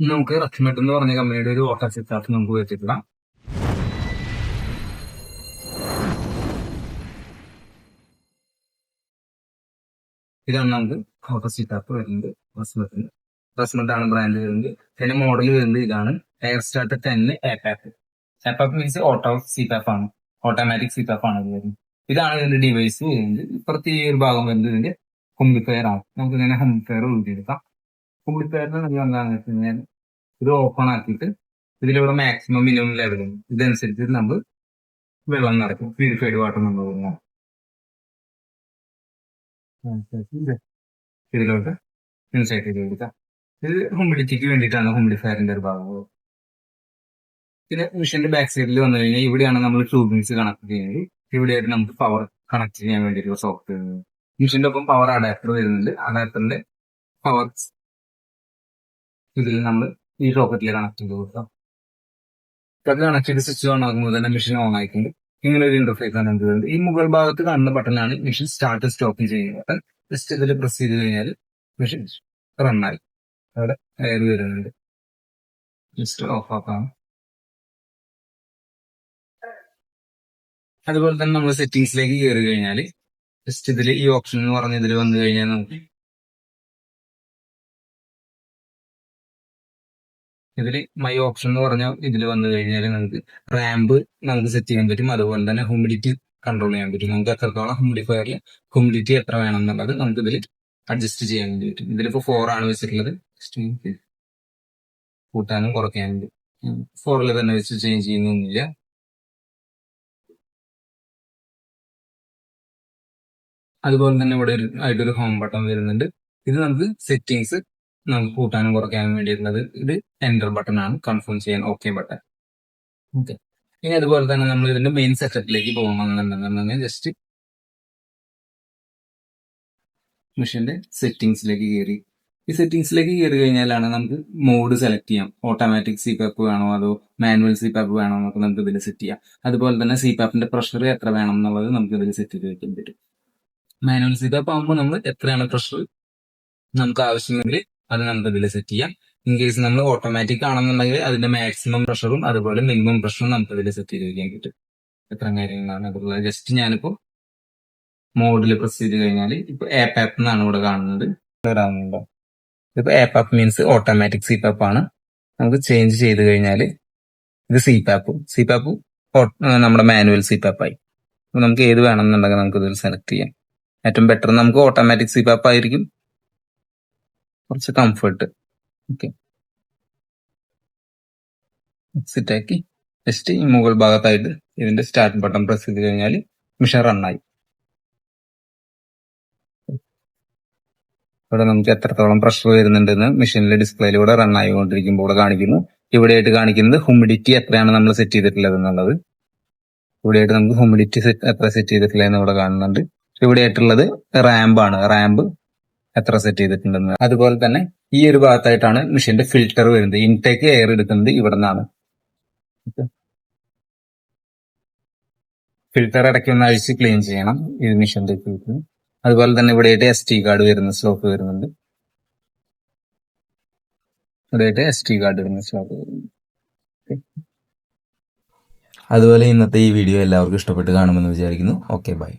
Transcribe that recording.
നമുക്ക് റക്ഷ്മെറ്റ് എന്ന് പറഞ്ഞ കമ്പനിയുടെ ഒരു ഓട്ടോ സിറ്റാർട്ട് നമുക്ക് വെച്ചിട്ടിടാം ഇതാണ് നമുക്ക് വാട്ടർ സിറ്റാർട്ട് വരുന്നത്. റസ്മെഡിന് ആണ് ബ്രാൻഡ് വരുന്നത്. അതിന്റെ മോഡൽ വരുന്നത് ഇതാണ്. എയർ സ്റ്റാർട്ട് ടെന്ന് ആപ്പ് ആപ്പാപ്പ് മീൻസ് ഓട്ടോ സിപാപ്പ് ആണ്. ഓട്ടോമാറ്റിക് സിപാപ്പ് ആണ് ഇത് വരുന്നത്. ഇതാണ് ഇതിന്റെ ഡിവൈസ് വരുന്നത്. പ്രത്യേക ഭാഗം വരുന്നത് ഇതിന്റെ ഹുംബിഫയർ ആണ്. നമുക്ക് ഇങ്ങനെ ഹംബിഫയർ ഊരിയെടുക്കാം ഹുംബിഫയറിന് നമ്മൾ എന്താണെന്ന് വെച്ച് കഴിഞ്ഞാൽ ഇത് ഓപ്പൺ ആക്കിയിട്ട് ഇതിലൂടെ മാക്സിമം മിനിമം ഉണ്ട് ഇതനുസരിച്ച് നമ്മൾ വെള്ളം നടക്കും പ്യൂരിഫൈഡ് വാട്ടർ നമ്മൾ ഇതിലോട്ട് ഇൻസൈറ്റ് ചെയ്ത് കൊടുക്കാം. ഇത് ഹ്യൂമിഡിറ്റിക്ക് വേണ്ടിയിട്ടാണ് ഹ്യൂമിഡിഫയറിന്റെ ഒരു ഭാഗം. പിന്നെ മെഷീന്റെ ബാക്ക് സൈഡിൽ വന്നു കഴിഞ്ഞാൽ ഇവിടെയാണ് നമ്മൾ ട്യൂബിങ്സ് കണക്ട് ചെയ്യുന്നത്. ഇവിടെയായിട്ട് നമുക്ക് പവർ കണക്ട് ചെയ്യാൻ വേണ്ടിയിട്ടുള്ള സോഫ്റ്റ് മെഷീന്റെ ഒപ്പം പവർ അഡാപ്റ്റർ വരുന്നുണ്ട്. അഡാപ്റ്ററിന്റെ പവർ ഇതിൽ നമ്മൾ ഈ സോക്കറ്റിൽ കണക്ട് ചെയ്ത് കൊടുക്കാം പ്ലഗ് കണക്ട് ചെയ്ത് സ്വിച്ച് ഓൺ ആകുമ്പോൾ തന്നെ മെഷീൻ ഓൺ ആയിട്ടുണ്ട് ഇങ്ങനെ ഒരു ഇന്റർഫേസ് ആണ് എന്ത് ഈ മുകൾ ഭാഗത്ത് കാണുന്ന ബട്ടണാണ് മെഷീൻ സ്റ്റാർട്ട് സ്റ്റോപ്പ് ചെയ്യുന്ന ബട്ടൺ ജസ്റ്റ് ഇതിൽ പ്രസ് ചെയ്ത് കഴിഞ്ഞാൽ മെഷീൻ ആയി. അവിടെ എയർ വരുന്നുണ്ട്. ജസ്റ്റ് ഓഫ് ആക്കാം. അതുപോലെ തന്നെ നമ്മൾ സെറ്റിംഗ്സിലേക്ക് കയറി കഴിഞ്ഞാൽ ജസ്റ്റ് ഇതിൽ ഈ ഓപ്ഷൻ എന്ന് പറഞ്ഞ ഇതിൽ വന്നു കഴിഞ്ഞാൽ നമുക്ക് ഇതിൽ മൈ ഓപ്ഷൻ എന്ന് പറഞ്ഞ ഇതിൽ വന്നു കഴിഞ്ഞാൽ നമുക്ക് റാമ്പ് നമുക്ക് സെറ്റ് ചെയ്യാൻ പറ്റും. അതുപോലെ തന്നെ ഹ്യൂമിഡിറ്റി കൺട്രോൾ ചെയ്യാൻ പറ്റും. നമുക്ക് എത്രത്തോളം ഹ്യൂമിഡിഫയറിൽ ഹ്യൂമിഡിറ്റി എത്ര വേണം എന്നുള്ളത് നമുക്ക് ഇതിൽ അഡ്ജസ്റ്റ് ചെയ്യാൻ വേണ്ടി പറ്റും. ഇതിലിപ്പോൾ ഫോർ ആണ് വെച്ചിട്ടുള്ളത്. കൂട്ടാനും കുറയ്ക്കാനും ഫോറിൽ തന്നെ വെച്ച് ചേഞ്ച് ചെയ്യുന്നൊന്നുമില്ല. അതുപോലെ തന്നെ ഇവിടെ ഒരു ആയിട്ടൊരു ഹോം ബട്ടൺ വരുന്നുണ്ട്. ഇത് നമുക്ക് സെറ്റിങ്സ് നമുക്ക് കൂട്ടാനും കുറയ്ക്കാനും വേണ്ടിയിരുന്നത് ഇത് എന്റർ ബട്ടൺ ആണ്. കൺഫേം ചെയ്യാൻ ഓക്കെ ബട്ടൺ ഓക്കെ ഇനി അതുപോലെ തന്നെ നമ്മൾ ഇതിന്റെ മെയിൻ സെറ്റപ്പിലേക്ക് പോകണമെന്നുണ്ടെന്നുണ്ടെങ്കിൽ ജസ്റ്റ് മെഷീന്റെ സെറ്റിങ്സിലേക്ക് കയറി. ഈ സെറ്റിങ്സിലേക്ക് കയറി കഴിഞ്ഞാലാണ് നമുക്ക് മോഡ് സെലക്ട് ചെയ്യാം. ഓട്ടോമാറ്റിക് സി പാപ്പ് വേണോ അതോ മാനുവൽ സി പാപ്പ് വേണോ എന്നൊക്കെ നമുക്ക് ഇതിൽ സെറ്റ് ചെയ്യാം. അതുപോലെ തന്നെ സി പാപ്പിന്റെ പ്രഷർ എത്ര വേണം എന്നുള്ളത് നമുക്ക് ഇതിൽ സെറ്റ് ചെയ്ത് വെക്കാൻ പറ്റും. മാനുവൽ സി പാപ്പ് ആകുമ്പോൾ നമ്മൾ എത്രയാണ് പ്രഷർ നമുക്ക് ആവശ്യമെങ്കിൽ അത് നമുക്ക് ഇതിൽ സെറ്റ് ചെയ്യാം. ഇൻ കേസ് നമ്മൾ ഓട്ടോമാറ്റിക് ആണെന്നുണ്ടെങ്കിൽ അതിന്റെ മാക്സിമം പ്രഷറും അതുപോലെ മിനിമം പ്രഷറും നമുക്ക് ഇതിൽ സെറ്റ് ചെയ്ത് വയ്ക്കാൻ കിട്ടും എത്ര കാര്യങ്ങളാണ് അതുള്ളത് ജസ്റ്റ് ഞാനിപ്പോ മോഡിൽ പ്രസ് ചെയ്ത് കഴിഞ്ഞാൽ ഇപ്പൊ ആപ്പ് ആപ്പ് എന്നാണ് ഇവിടെ കാണുന്നത്. വരാറുണ്ടോ? ഇപ്പൊ APAP means automatic CPAP ആണ്. നമുക്ക് ചേഞ്ച് ചെയ്ത് കഴിഞ്ഞാൽ ഇത് സി പാപ്പ് സി പാപ്പ് നമ്മുടെ മാനുവൽ സി പാപ്പായി നമുക്ക് ഏത് വേണമെന്നുണ്ടെങ്കിൽ നമുക്ക് ഇതിൽ സെലക്ട് ചെയ്യാം. ഏറ്റവും ബെറ്റർ നമുക്ക് ഓട്ടോമാറ്റിക് സി പാപ്പ് ആയിരിക്കും. കുറച്ച് കംഫർട്ട് ഓക്കെ എക്സിറ്റ് സെറ്റാക്കി ജസ്റ്റ് ഈ മുകൾ ഭാഗത്തായിട്ട് ഇതിന്റെ സ്റ്റാർട്ട് ബട്ടൺ പ്രസ് ചെയ്ത് കഴിഞ്ഞാൽ മിഷൻ റണ്ണായി ഇവിടെ നമുക്ക് എത്രത്തോളം പ്രഷർ വരുന്നുണ്ടെന്ന് മെഷീനിലെ ഡിസ്പ്ലേയിലൂടെ റൺ ആയിക്കൊണ്ടിരിക്കുമ്പോൾ കാണിക്കുന്നു. ഇവിടെയായിട്ട് കാണിക്കുന്നത് ഹ്യൂമിഡിറ്റി എത്രയാണ് നമ്മൾ സെറ്റ് ചെയ്തിട്ടുള്ളത് എന്നുള്ളത്. ഇവിടെയായിട്ട് നമുക്ക് ഹ്യൂമിഡിറ്റി എത്ര സെറ്റ് ചെയ്തിട്ടില്ല എന്ന് ഇവിടെ കാണുന്നുണ്ട്. ഇവിടെ ആയിട്ടുള്ളത് റാമ്പ് ആണ്. റാമ്പ് എത്ര സെറ്റ് ചെയ്തിട്ടുണ്ടെന്ന്. അതുപോലെ തന്നെ ഈ ഒരു ഭാഗത്തായിട്ടാണ് മെഷീന്റെ ഫിൽറ്റർ വരുന്നത്. ഇൻടേക്ക് എയർ എടുക്കുന്നത് ഇവിടെ നിന്നാണ് ഫിൽറ്റർ ഇടയ്ക്ക് ഒന്ന് അഴിച്ച് ക്ലീൻ ചെയ്യണം ഇത് മെഷീന്റെ അതുപോലെ തന്നെ ഇവിടെ എസ് ടി കാർഡ് വരുന്ന സ്ലോപ്പ് വരുന്നുണ്ട്. ഇവിടെ എസ് ടി കാർഡ് വരുന്ന സ്ലോപ്പ് അതുപോലെ ഇന്നത്തെ ഈ വീഡിയോ എല്ലാവർക്കും ഇഷ്ടപ്പെട്ട് കാണുമെന്ന് വിചാരിക്കുന്നു. Okay bye